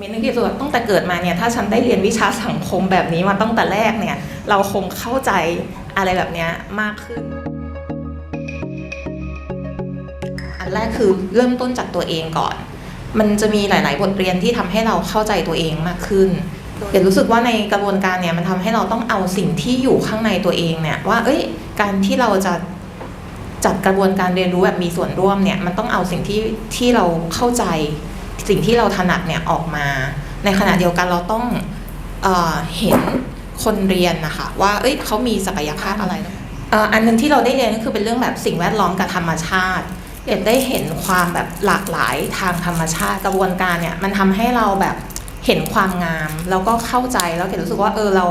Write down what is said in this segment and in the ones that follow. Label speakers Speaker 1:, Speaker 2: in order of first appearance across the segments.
Speaker 1: เมนต์หนึงที่สึกว่าตั้งแต่เกิดมาเนี่ยถ้าฉันได้เรียนวิชาสังคมแบบนี้มาตั้งแต่แรกเนี่ยเราคงเข้าใจอะไรแบบนี้มากขึ้น อันแรกคือเริ่มต้นจากตัวเองก่อน มันจะมีหลาย ๆ บทเรียนที่ทำให้เราเข้าใจตัวเองมากขึ้นเดี๋ยวรู้สึกว่าในกระบวนการเนี่ยมันทำให้เราต้องเอาสิ่งที่อยู่ข้างในตัวเองเนี่ยว่า เอ้ย การที่เราจะจัดกระบวนการเรียนรู้แบบมีส่วนร่วมเนี่ยมันต้องเอาสิ่งที่ที่เราเข้าใจ สิ่งที่เราถนัดเนี่ยออกมา ในขณะเดียวกันเราต้องเออเห็นคนเรียนนะคะว่าเอ้ยเขามีศักยภาพอะไรอันหนึงที่เราได้เรียนก็คือเป็นเรื่องแบบสิ่งแวดล้อมกับธรรมชาติเด็ดได้เห็นความแบบหลากหลายทางธรรมชาติกระบวนการเนี่ยมันทำให้เราแบบเห็นความงามแล้วก็เข้าใจแล้วเกดรู้สึกว่าเออเรา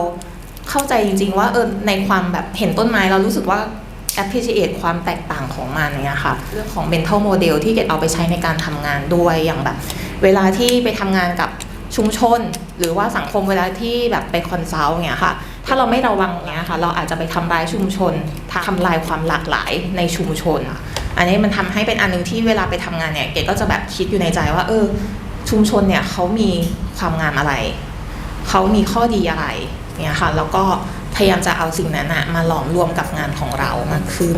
Speaker 1: เข้าใจจริง ๆ ว่าเออในความแบบเห็นต้นไม้เรารู้สึกว่า appreciate ความแตกต่างของมันเนี่ยค่ะเรื่องของ mental model ที่เกดเอาไปใช้ในการทำงานด้วยอย่างแบบ เวลาที่ไปทำงานกับชุมชน หรือว่าสังคมเวลาที่แบบไปคอนซัลท์เนี่ยค่ะ ถ้าเราไม่ระวังเนี่ยค่ะ เราอาจจะไปทำลายชุมชนทำลายความหลากหลายในชุมชน อันนี้มันทำให้เป็นอันหนึงที่เวลาไปทำงานเนี่ยเกดก็จะแบบคิดอยู่ในใจว่า เออ ชุมชนเนี่ยเขามีความงามอะไรเขามีข้อดีอะไรเนี่ยค่ะ แล้วก็ พยายามจะเอาสิ่งนั้นอะมาหลอมรวมกับงานของเรามากขึ้น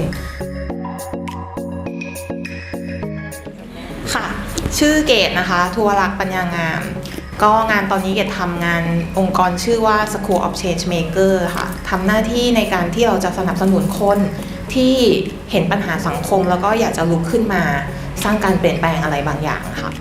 Speaker 1: ค่ะ ชื่อเกดนะคะทัวรักปัญญางาม ก็งานตอนนี้เกดทำงานองค์กรชื่อว่า School of Change Maker ค่ะทำหน้าที่ในการที่เราจะสนับสนุนคนที่เห็นปัญหาสังคมแล้วก็อยากจะลุกขึ้นมาสร้างการเปลี่ยนแปลงอะไรบางอย่างค่ะ